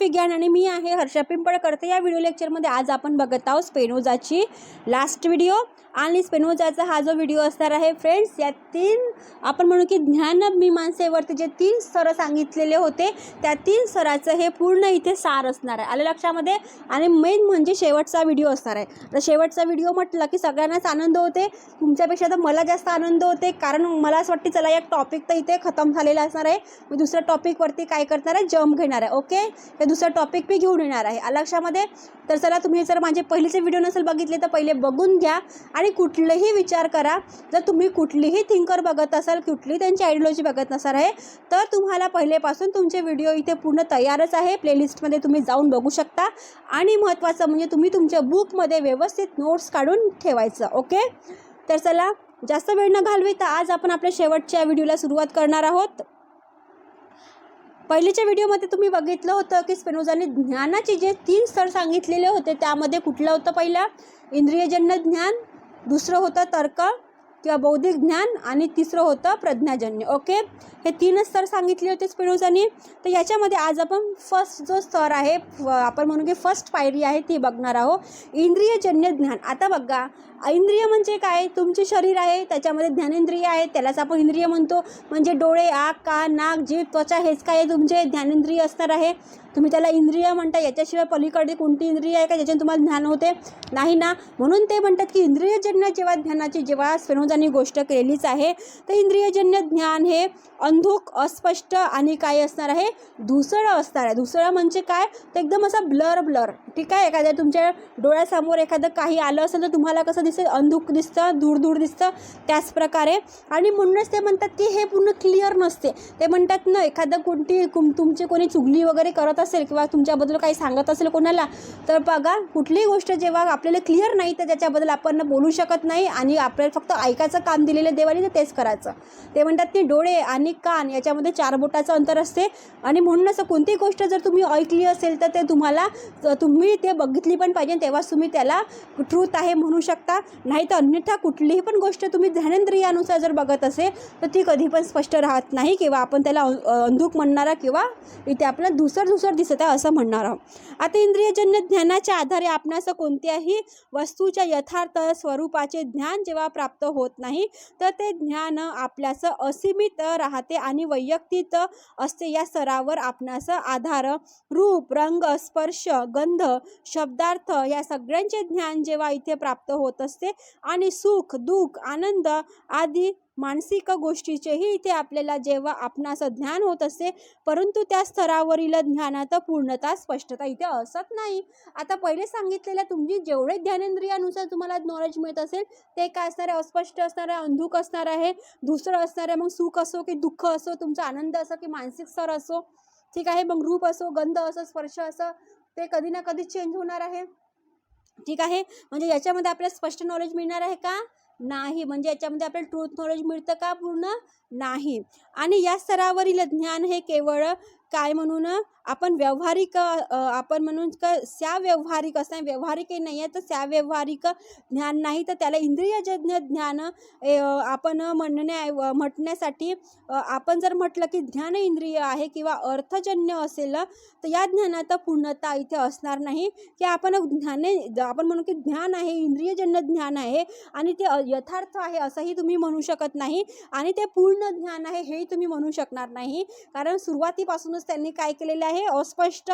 Philosophy ज्ञान आणि मी आहे हर्षा पिंपळकरते. या व्हिडिओ लेक्चरमध्ये आज आपण बघत आहोत स्पेनोजाची लास्ट व्हिडिओ आणि स्पेनोजाचा हा जो व्हिडिओ असणार आहे फ्रेंड्स या तीन आपण म्हणू की ज्ञान मीमांसेवरती जे तीन स्तर सांगितलेले होते त्या तीन स्तराचं हे पूर्ण इथे सार असणार आहे. आलं लक्षामध्ये? आणि मेन म्हणजे शेवटचा व्हिडिओ असणार आहे. तर शेवटचा व्हिडिओ म्हटलं की सगळ्यांनाच आनंद होते. तुमच्यापेक्षा तर मला जास्त आनंद होते. कारण मला असं वाटते चला एक टॉपिक तर इथे खतम झालेला असणार आहे. मी दुसऱ्या टॉपिकवरती काय करणार आहे? जम्प घेणार आहे. ओके दुसरं टॉपिक मी घेऊन येणार आहे. अलक्षामध्ये तर चला तुम्ही जर माझे पहिलेचे व्हिडिओ नसेल बघितले तर पहिले बघून घ्या आणि कुठलेही विचार करा. जर तुम्ही कुठलीही थिंकर बघत असाल कुठलीही त्यांची आयडिओलॉजी बघत नसाल आहे तर तुम्हाला पहिलेपासून तुमचे व्हिडिओ इथे पूर्ण तयारच आहे. प्लेलिस्टमध्ये तुम्ही जाऊन बघू शकता. आणि महत्त्वाचं म्हणजे तुम्ही तुमच्या बुकमध्ये व्यवस्थित नोट्स काढून ठेवायचं ओके तर चला जास्त वेळ न घालवी तर आज आपण आपल्या शेवटच्या व्हिडिओला सुरुवात करणार आहोत. पहिलीच्या व्हिडिओमध्ये तुम्ही बघितलं होतं की स्पेनोजाने ज्ञानाचे जे तीन स्तर सांगितलेले होते त्यामध्ये कुठलं होतं पहिलं? इंद्रियजन्य ज्ञान दुसरं होतं तर्क किंवा बौद्धिक ज्ञान आणि तिसरं होतं प्रज्ञाजन्य. ओके हे तीनच स्तर सांगितले होते स्पेनोजाने. तर याच्यामध्ये आज आपण फर्स्ट जो स्तर आहे आपण म्हणू की फर्स्ट पायरी आहे ती बघणार आहोत. इंद्रियजन्य ज्ञान. आता बघा इंद्रिय म्हणजे काय? तुमचे शरीर आहे त्याच्यामध्ये ज्ञानेंद्रिय आहे त्यालाच आपण इंद्रिय म्हणतो. म्हणजे डोळे आग कान नाक जीव त्वचा हेच काय तुमचे? ज्ञानेंद्रिय असणार आहे. तुम्ही त्याला इंद्रिय म्हणता याच्याशिवाय पलीकडे कोणती इंद्रिय आहे का ज्याच्याने तुम्हाला ज्ञान होते? नाही ना. म्हणून ते म्हणतात की इंद्रियजन्य जेव्हा ज्ञानाची जेव्हा स्पेनोजांनी गोष्ट केलेलीच आहे तर इंद्रियजन्य ज्ञान हे अंधुक अस्पष्ट आणि काय असणार आहे? धुसळं असणार आहे. धुसळं म्हणजे काय? तर एकदम असं ब्लर ब्लर. ठीक आहे? एखाद्या तुमच्या डोळ्यासमोर एखादं काही आलं असेल तर तुम्हाला कसं दिसेल? अंधुक दिसतं दूर दूर दिसतं. त्याच प्रकारे. आणि म्हणूनच ते म्हणतात की हे पूर्ण क्लिअर नसते. ते म्हणतात ना एखादं कोणती कुम- तुमची कोणी चुगली वगैरे करत असेल किंवा तुमच्याबद्दल काही सांगत असेल कोणाला तर बघा कुठलीही गोष्ट जेव्हा आपल्याला क्लिअर नाही तर त्याच्याबद्दल आपण बोलू शकत नाही आणि आपल्याला फक्त ऐकायचं काम दिलेलं देवाने तर तेच करायचं. ते म्हणतात ते डोळे आणि कान याच्यामध्ये चार बोटाचं अंतर असते. आणि म्हणून असं कोणतीही गोष्ट जर तुम्ही ऐकली असेल तर ते तुम्हाला तुम्ही ते बघितली पण पाहिजे तेव्हाच तुम्ही त्याला ट्रूथ आहे म्हणू शकता. नाही तर अन्यथा कुठलीही पण गोष्ट तुम्ही ध्यानेंद्रियानुसार जर बघत असेल तर ती कधी पण स्पष्ट राहत नाही किंवा आपण त्याला अंधूक अंधुक म्हणणारा किंवा इथे आपल्याला दुसरं दुसरं दिसत आहे असं म्हणणार आहोत. आता इंद्रियजन्य ज्ञानाच्या आधारे आपणास कोणत्याही वस्तूच्या यथार्थ स्वरूपाचे ज्ञान जेव्हा प्राप्त होत नाही तर ते ज्ञान आपल्यास असीमित राहते आणि वैयक्तिक असते. या स्तरावर आपणास आधार रूप रंग स्पर्श गंध शब्दार्थ या सगळ्यांचे ज्ञान जेव्हा इथे प्राप्त होत असते आणि सुख दुःख आनंद आदी मानसिक गोष्टीचेही इथे आपल्याला जेव्हा आपणास ज्ञान होत असते परंतु त्या स्तरावरील ज्ञानात पूर्णता स्पष्टता इथे असत नाही. आता पहिले सांगितलेल्या तुमची जेवढे ज्ञानेंद्रियानुसार तुम्हाला नॉलेज मिळत असेल ते काय असणार आहे? अस्पष्ट असणार आहे? अंधुक असणार आहे? दुसरं असणार आहे? मग सुख असो की दुःख असो? तुमचा आनंद असो की मानसिक स्तर असो? ठीक आहे? मग रूप असो गंध असो स्पर्श असो ते कधी ना कधी चेंज होणार आहे. ठीक आहे? म्हणजे याच्यामध्ये आपल्याला स्पष्ट नॉलेज मिळणार आहे का? नाही. म्हणजे याच्यामध्ये आपल्याला ट्रूथ नॉलेज मिळतं का पूर्ण? नाही. आणि या स्तरावरील ज्ञान हे केवळ काय म्हणून आपण व्यावहारिक आपण म्हणून का व्यावहारिक असं व्यावहारिक नाही आहे तर व्यावहारिक ज्ञान नाही तर त्याला इंद्रियजन्य ज्ञान आपण म्हणण्या म्हटण्यासाठी आपण जर म्हटलं की ज्ञान इंद्रिय आहे किंवा अर्थजन्य असेल तर या ज्ञानात पूर्णता इथे असणार नाही. की आपण ज्ञाने आपण म्हणू की ज्ञान आहे इंद्रियजन्य ज्ञान आहे आणि ते यथार्थ आहे असंही तुम्ही म्हणू शकत नाही आणि ते पूर्ण ज्ञान आहे हेही तुम्ही म्हणू शकणार नाही. कारण सुरुवातीपासूनच त्यांनी काय केलेलं आहे? अस्पष्ट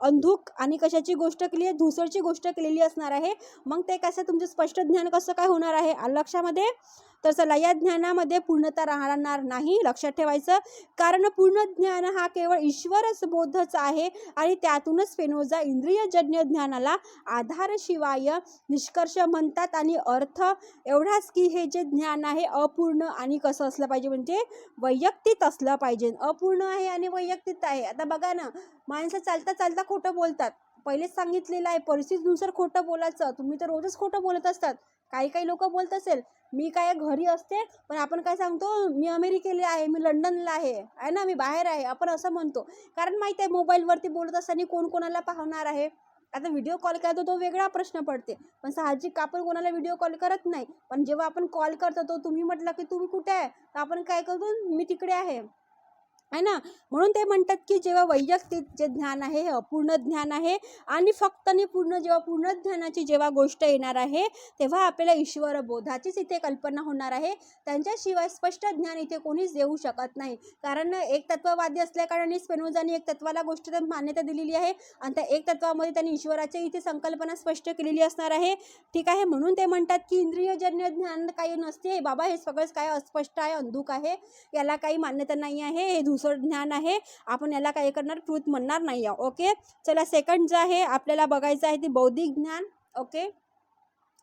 अंधुक आणि कशाची गोष्ट केली आहे? धुसरची गोष्ट केलेली असणार आहे. मग ते कसं? तुमचं स्पष्ट ज्ञान कसं काय होणार आहे? लक्षामध्ये? तर चला या ज्ञानामध्ये पूर्णता राहणार नाही लक्षात ठेवायचं. कारण पूर्ण ज्ञान हा केवळ ईश्वरच बोधच आहे आणि त्यातूनच फेनोजा इंद्रियजन्य ज्ञानाला आधारशिवाय निष्कर्ष म्हणतात. आणि अर्थ एवढाच की हे जे ज्ञान आहे अपूर्ण आणि कसं असलं पाहिजे म्हणजे वैयक्तिक असलं पाहिजे. अपूर्ण आहे आणि वैयक्तिक आहे. आता बघा ना माणसं चालता चालता खोटं बोलतात. पहिलेच सांगितलेलं आहे परिस्थितीनुसार खोटं बोलायचं. तुम्ही तर रोजच खोटं बोलत असतात. काही काही लोक बोलत असेल मी काय घरी असते पण आपण काय सांगतो मी अमेरिकेला आहे मी लंडनला आहे आहे ना मी बाहेर आहे आपण असं म्हणतो. कारण माहीत आहे मोबाईलवरती बोलत असताना कोण कोणाला पाहणार आहे? आता व्हिडिओ कॉल करतो तो वेगळा प्रश्न पडते. पण साहजिक आपण कोणाला व्हिडिओ कॉल करत नाही. पण जेव्हा आपण कॉल करतो तो तुम्ही म्हटलं की तुम्ही कुठे आहे? तर आपण काय करतो मी तिकडे आहे. आहे ना? म्हणून ते म्हणतात की जेव्हा वैयक्तिक जे ज्ञान आहे हे अपूर्ण ज्ञान आहे आणि फक्त आणि पूर्ण जेव्हा पूर्ण ज्ञानाची जेव्हा गोष्ट येणार आहे तेव्हा आपल्याला ईश्वर बोधाचीच इथे कल्पना होणार आहे. त्यांच्याशिवाय स्पष्ट ज्ञान इथे कोणीच देऊ शकत नाही. कारण एक तत्ववादी असल्याकारणाने स्पेनोजाने एक तत्वाला गोष्ट मान्यता दिलेली आहे आणि त्या एक तत्वामध्ये त्यांनी ईश्वराची इथे संकल्पना स्पष्ट केलेली असणार आहे. ठीक आहे? म्हणून ते म्हणतात की इंद्रियजन्य ज्ञान काही नसते. बाबा हे सगळंच काय अस्पष्ट आहे अंधुक आहे? याला काही मान्यता नाही आहे. हे दुसरं ज्ञान आहे. आपण याला काय करणार? ट्रूथ म्हणणार नाही आहे ओके चला सेकंड जे आहे आपल्याला बघायचं आहे ते बौद्धिक ज्ञान. ओके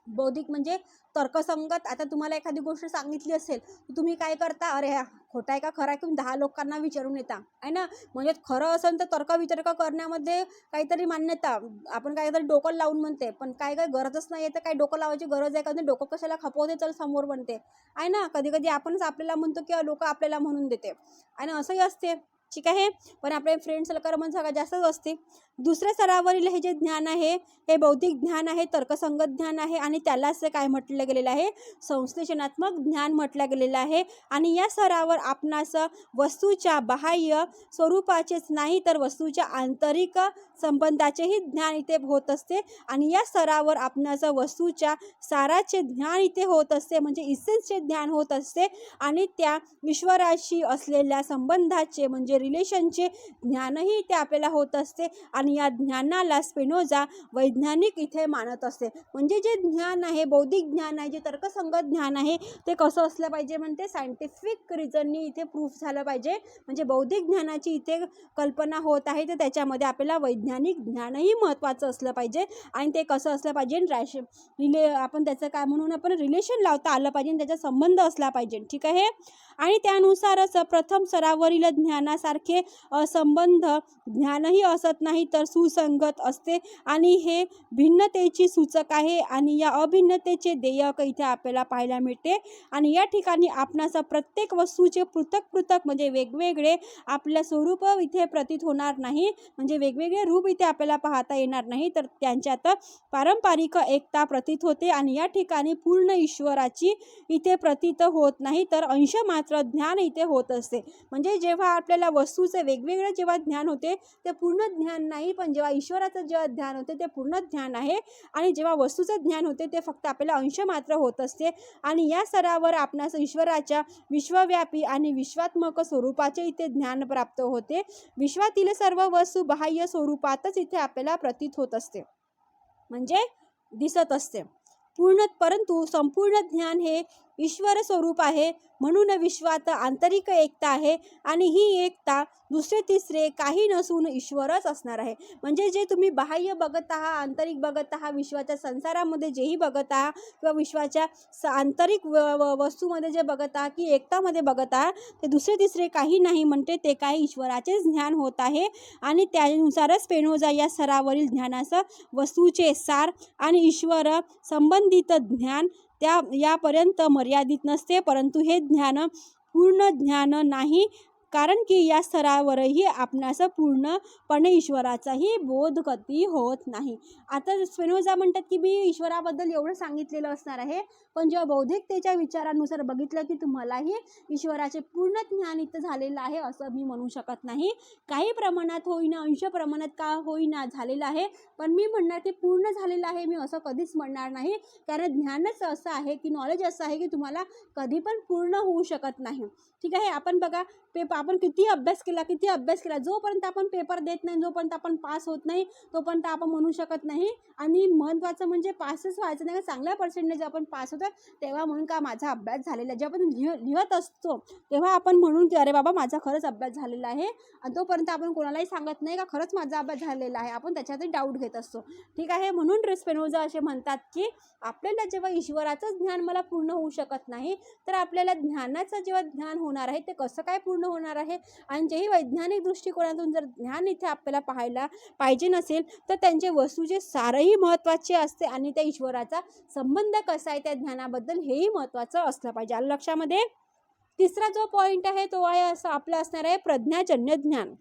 बौद्धिक म्हणजे तर्कसंगत आता तुम्हाला एखादी गोष्ट सांगितली असेल तुम्ही काय करता? अरे हा खोटा आहे का? खरा आहे? की दहा लोकांना विचारून येता. आहे ना? म्हणजे खरं असेल तर तर्कवितर्क करण्यामध्ये काहीतरी मान्यता. आपण काहीतरी डोकं लावून म्हणते पण काय काय गरजच नाही आहे तर काय डोकं लावायची गरज आहे का? नाही डोकं कशाला खपवते? चल समोर म्हणते. आहे ना? कधी कधी आपणच आपल्याला म्हणतो किंवा लोक आपल्याला म्हणून देते. आणि असंही असते. ठीक आहे? पण आपले फ्रेंड सर्कल सगळ्यात जास्तच असते दुसऱ्या स्तरावरील हे जे ज्ञान आहे हे बौद्धिक ज्ञान आहे तर्कसंगत ज्ञान आहे आणि त्यालाच ते काय म्हटलं गेलेलं आहे? संश्लेषणात्मक ज्ञान म्हटलं गेलेलं आहे. आणि या स्तरावर आपणास वस्तूच्या बाह्य स्वरूपाचेच नाही तर वस्तूच्या आंतरिक संबंधाचेही ज्ञान इथे होत असते. आणि या स्तरावर आपणास वस्तूच्या साराचे ज्ञान इथे होत असते म्हणजे इसेन्सचे ज्ञान होत असते. आणि त्या ईश्वराशी असलेल्या संबंधाचे म्हणजे रिलेशनचे ज्ञानही इथे आपल्याला होत असते आणि या ज्ञानाला स्पेनोजा वैज्ञानिक इथे मानत असते. म्हणजे जे ज्ञान आहे बौद्धिक ज्ञान आहे जे तर्कसंगत ज्ञान आहे ते कसं असलं पाहिजे म्हणते? सायंटिफिक रिझननी इथे प्रूफ झालं पाहिजे. म्हणजे बौद्धिक ज्ञानाची इथे कल्पना होत आहे तर त्याच्यामध्ये आपल्याला वैज्ञानिक ज्ञानही महत्त्वाचं असलं पाहिजे आणि ते कसं असलं पाहिजे? रॅश रिले आपण त्याचं काय म्हणून आपण रिलेशन लावता आलं पाहिजे त्याचा संबंध असला पाहिजे. ठीक आहे? आणि त्यानुसारच प्रथम स्तरावरील ज्ञानासारखे संबंध ज्ञानही असत नाही तर सुसंगत असते. आणि हे भिन्नतेची सूचक आहे आणि या अभिन्नतेचे देयक इथे आपल्याला पाहायला मिळते. आणि या ठिकाणी आपणास प्रत्येक वस्तूचे पृथक पृथक म्हणजे वेगवेगळे आपल्या स्वरूप इथे प्रतीत होणार नाही. म्हणजे वेगवेगळे रूप इथे आपल्याला पाहता येणार नाही. तर त्यांच्यात पारंपरिक एकता प्रतीत होते आणि या ठिकाणी पूर्ण ईश्वराची इथे प्रतीत होत नाही. तर अंश मात्र ज्ञान इथे होत असते. म्हणजे जेव्हा आपल्याला वस्तूचे वेगवेगळे जेव्हा ज्ञान होते ते पूर्ण ज्ञान नाही पण जेव्हा ईश्वराचं जेव्हा ज्ञान होते ते पूर्ण ज्ञान आहे. आणि जेव्हा वस्तूचं ज्ञान होते ते फक्त आपल्याला अंश मात्र होत असते. आणि या स्तरावर आपणास ईश्वराच्या विश्वव्यापी आणि विश्वात्मक स्वरूपाचे इथे ज्ञान प्राप्त होते. विश्वातील सर्व वस्तू बाह्य स्वरूपातच इथे आपल्याला प्रतीत होत असते. म्हणजे दिसत असते. पूर्ण परंतु संपूर्ण ज्ञान हे ईश्वर स्वरूप आहे. म्हणून विश्वात आंतरिक एकता आहे आणि ही एकता दुसरे तिसरे काही नसून ईश्वरच असणार आहे. म्हणजे जे तुम्ही बाह्य बघत आहात आंतरिक बघत आहात विश्वाच्या संसारामध्ये जेही बघत आहात किंवा विश्वाच्या स आंतरिक व वस्तूमध्ये जे बघत आहात की एकतामध्ये बघत आहात ते दुसरे तिसरे काही नाही म्हणते. ते काही ईश्वराचेच ज्ञान होत आहे आणि त्यानुसारच पेनोजा या सरावरील ज्ञानाचं वस्तूचे सार आणि ईश्वर संबंधित ज्ञान त्या यापर्यंत मर्यादित नसते परंतु हे ज्ञान पूर्ण ज्ञान नाही कारण की या स्तरावरही आपणास पूर्णपणे ईश्वराचाही बोध कधी होत नाही. आता स्पेनोजा म्हणतात की मी ईश्वराबद्दल एवढं सांगितलेलं असणार आहे पण जेव्हा बौद्धिकतेच्या विचारानुसार बघितलं की तुम्हालाही ईश्वराचे पूर्ण ज्ञान इथं झालेलं आहे असं मी म्हणू शकत नाही. काही प्रमाणात होईना अंश प्रमाणात का होईना झालेलं आहे पण मी म्हणणार की पूर्ण झालेलं आहे मी असं कधीच म्हणणार नाही. कारण ज्ञानच असं आहे की नॉलेज असं आहे की तुम्हाला कधी पण पूर्ण होऊ शकत नाही. ठीक आहे आपण बघा पेपर आपण किती अभ्यास केला किती अभ्यास केला जोपर्यंत आपण पेपर देत नाही जोपर्यंत आपण पास होत नाही तोपर्यंत आपण म्हणू शकत नाही. आणि महत्त्वाचं म्हणजे पासच व्हायचं नाही का चांगल्या पर्सेंटेज आपण पास होतो तेव्हा म्हणून का माझा अभ्यास झालेला आहे? जेव्हा आपण लिह लिहत असतो तेव्हा आपण म्हणून की अरे बाबा माझा खरंच अभ्यास झालेला आहे. आणि तोपर्यंत आपण कोणालाही सांगत नाही का खरंच माझा अभ्यास झालेला आहे. आपण त्याच्यातही डाऊट घेत असतो. ठीक आहे? म्हणून रेस्पेनोजा असे म्हणतात की आपल्याला जेव्हा ईश्वराचं ज्ञान मला पूर्ण होऊ शकत नाही तर आपल्याला ज्ञानाचं जेव्हा ज्ञान होणार आहे ते कसं काय पूर्ण होणार आहे. आणि जेही वैज्ञानिक दृष्टिकोनातून जर ज्ञान इथे आपल्याला पाहायला पाहिजे नसेल तर त्यांचे वस्तूचे सारही महत्त्वाचे असते आणि त्या ईश्वराचा संबंध कसा आहे त्या ज्ञानाबद्दल हेही महत्त्वाचं असलं पाहिजे. आलं लक्षामध्ये? तिसरा जो पॉईंट आहे तो आहे असं आपला असणार आहे प्रज्ञाजन्य ज्ञान.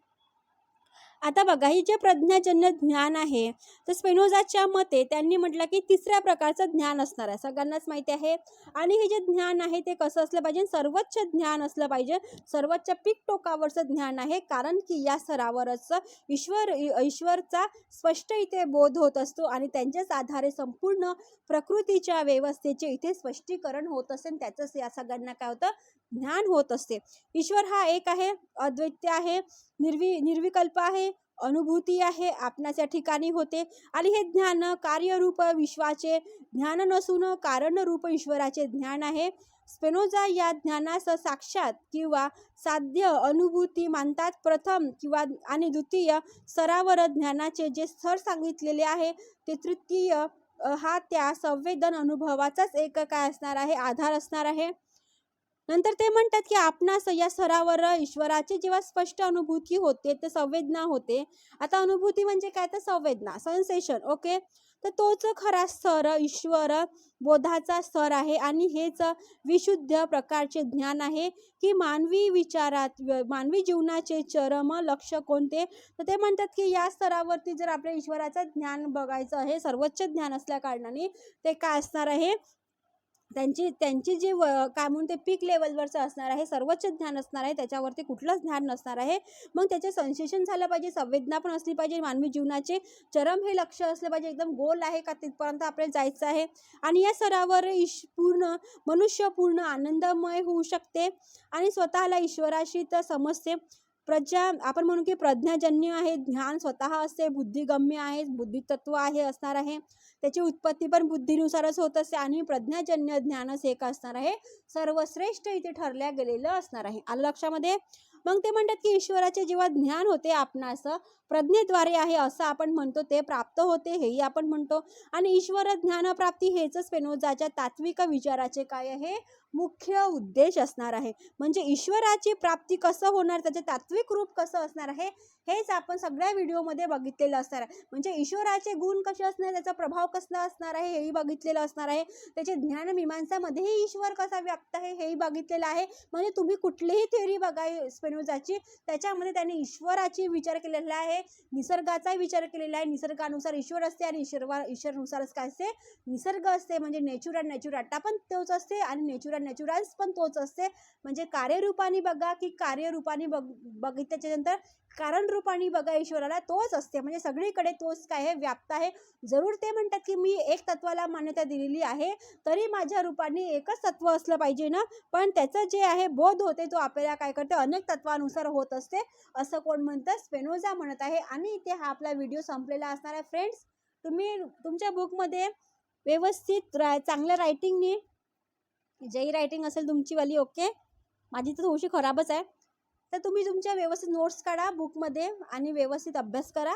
आता बघा ही जे प्रज्ञाजन्य ज्ञान आहे तर स्पेनोजाच्या मते त्यांनी म्हटलं की तिसऱ्या प्रकारचं ज्ञान असणार आहे. सगळ्यांनाच माहिती आहे. आणि हे जे ज्ञान आहे ते कसं असलं पाहिजे? सर्वोच्च ज्ञान असलं पाहिजे. सर्वोच्च पीक टोकावरचं ज्ञान आहे कारण की या स्तरावरच ईश्वर ईश्वरचा स्पष्ट इथे बोध होत असतो आणि त्यांच्याच आधारे संपूर्ण प्रकृतीच्या व्यवस्थेचे इथे स्पष्टीकरण होत असेल. त्याचंच या सगळ्यांना काय होतं? ज्ञान होत असते. ईश्वर हा एक आहे अद्वैत्य आहे निर्वि निर्विकल्प आहे अनुभूती आहे आपणाच्या ठिकाणी होते. आणि हे ज्ञान कार्यरूप विश्वाचे ज्ञान नसून कारणरूप ईश्वराचे ज्ञान आहे. स्पेनोजा या ज्ञानास साक्षात किंवा साध्य अनुभूती मानतात. प्रथम किंवा आणि द्वितीय स्तरावर ज्ञानाचे जे स्तर सांगितलेले आहे ते तृतीय हा त्या संवेदन अनुभवाचाच एक काय असणार आहे? आधार असणार आहे. नंतर ते म्हणतात की आपणास या स्तरावर ईश्वराची जेव्हा स्पष्ट अनुभूती होते ते संवेदना होते. आता अनुभूती म्हणजे काय? तर संवेदना सन्सेशन ओके तर तोच खरा स्तर ईश्वर बोधाचा स्तर आहे आणि हेच विशुद्ध प्रकारचे ज्ञान आहे की मानवी विचारात मानवी जीवनाचे चरम लक्ष कोणते? तर ते म्हणतात की या स्तरावरती जर आपल्या ईश्वराचं ज्ञान बघायचं आहे सर्वोच्च ज्ञान असल्या कारणाने ते काय असणार आहे? त्यांची त्यांची जी व काय म्हणते पीक लेवलवरचं असणार आहे सर्वोच्च ज्ञान असणार आहे त्याच्यावरती कुठलंच ज्ञान नसणार आहे. मग त्याचे संशोषण झालं पाहिजे संवेदना पण असली पाहिजे मानवी जीवनाचे. चरम हे लक्ष असलं पाहिजे एकदम गोल आहे का तिथपर्यंत आपल्याला जायचं आहे. आणि या सरावर ईश पूर्ण मनुष्य पूर्ण आनंदमय होऊ शकते. आणि स्वतःला ईश्वराशी तर समजते. प्रज्ञा आपण म्हणू की प्रज्ञाजन्य आहे ज्ञान स्वतः असते बुद्धिगम्य आहे बुद्धितत्व आहे असणार आहे. त्याची उत्पत्ती पण बुद्धीनुसारच होत असते आणि प्रज्ञाजन्य ज्ञानच एक असणार आहे. सर्वश्रेष्ठ इथे ठरल्या गेलेलं असणार आहे. आलं लक्षामध्ये? मग ते म्हणतात की ईश्वराचे जेव्हा ज्ञान होते आपणास प्रज्ञेद्वारे आहे असं आपण म्हणतो ते प्राप्त होते हेही आपण म्हणतो. आणि ईश्वर ज्ञानप्राप्ती हेच स्पेनोजाच्या तात्विक विचाराचे काय आहे? मुख्य उद्देश असणार आहे. म्हणजे ईश्वराची प्राप्ती कसं होणार त्याचे तात्विक रूप कसं असणार आहे हेच आपण सगळ्या व्हिडिओमध्ये बघितलेलं असणार आहे. म्हणजे ईश्वराचे गुण कसे असणार त्याचा प्रभाव कसला असणार आहे हेही बघितलेलं असणार आहे. त्याचे ज्ञान मीमांसामध्येही ईश्वर कसा व्यक्त आहे हेही बघितलेलं आहे. म्हणजे तुम्ही कुठलीही थेअरी बघा स्पेनोजाची त्याच्यामध्ये त्यांनी ईश्वराची विचार केलेला आहे. निसर्गाचाही विचार केलेला आहे. निसर्गानुसार ईश्वर असते आणि ईश्वर ईश्वरनुसारच काय असते? निसर्ग असते म्हणजे नेचर अँड नॅचुराटा पण तोच असते आणि नेचर अँड नॅचुरल्स पण तोच असते. म्हणजे कार्यरूपाने बघा की कार्यरूपाने बघ बघितल्याच्यानंतर कारण रूपाने बघा ईश्वराला तोच असते. म्हणजे सगळीकडे तोच काय आहे? व्याप्त आहे. जरूर ते म्हणतात की मी एक तत्वाला मान्यता दिलेली आहे तरी माझ्या रूपाने एकच तत्व असलं पाहिजे ना? पण त्याचं जे आहे बोध होते तो आपल्याला काय करते? अनेक तत्वानुसार होत असते. असं कोण म्हणतं? स्पेनोजा म्हणत आहे. आणि इथे हा आपला व्हिडिओ संपलेला असणार आहे. फ्रेंड्स तुम्ही तुमच्या बुकमध्ये व्यवस्थित रा चांगल्या रायटिंगने जयी रायटिंग असेल तुमचीवाली ओके माझी तर थोडीशी खराबच आहे. तर तुम्ही तुमच्या व्यवस्थित नोट्स काढा बुकमध्ये आणि व्यवस्थित अभ्यास करा.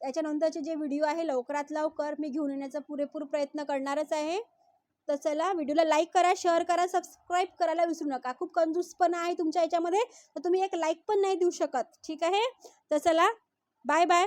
त्याच्यानंतरचे जे व्हिडिओ आहे लवकरात लवकर मी घेऊन येण्याचा पुरेपूर प्रयत्न करणारच आहे. तर चला व्हिडिओला लाईक करा शेअर करा सबस्क्राईब करायला विसरू नका. खूप कंजूसपणा आहे तुमच्या याच्यामध्ये तर तुम्ही एक लाईक पण नाही देऊ शकत. ठीक आहे? तर चला बाय बाय